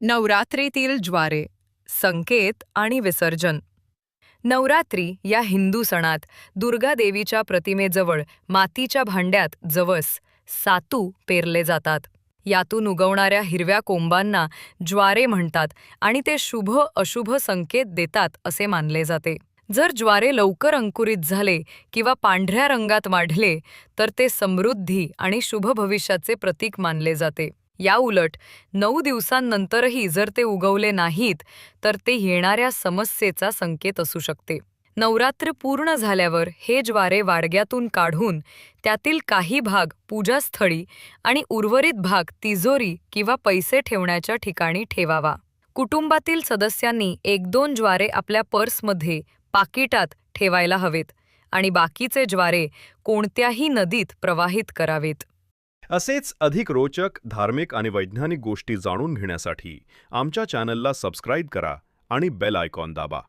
नवरात्रीतील ज्वारे संकेत आणि विसर्जन. नवरात्री या हिंदू सणात दुर्गा देवीच्या प्रतिमेजवळ मातीच्या भांड्यात जवस सातू पेरले जातात. यातून उगवणाऱ्या हिरव्या कोंबांना ज्वारे म्हणतात आणि ते शुभ अशुभ संकेत देतात असे मानले जाते. जर ज्वारे लवकर अंकुरित झाले किंवा पांढऱ्या रंगात वाढले तर ते समृद्धी आणि शुभ भविष्याचे प्रतीक मानले जाते. याउलट नऊ दिवसांनंतरही जर ते उगवले नाहीत तर ते येणाऱ्या समस्येचा संकेत असू शकते. नवरात्र पूर्ण झाल्यावर हे ज्वारे वाडग्यातून काढून त्यातील काही भाग पूजास्थळी आणि उर्वरित भाग तिजोरी किंवा पैसे ठेवण्याच्या ठिकाणी ठेवावा. कुटुंबातील सदस्यांनी एक दोन ज्वारे आपल्या पर्समध्ये पाकिटात ठेवायला हवेत आणि बाकीचे ज्वारे कोणत्याही नदीत प्रवाहित करावेत. असेच अधिक रोचक धार्मिक आणि वैज्ञानिक गोष्टी जाणून घेण्यासाठी आमच्या चॅनलला सबस्क्राईब करा आणि बेल आयकॉन दाबा.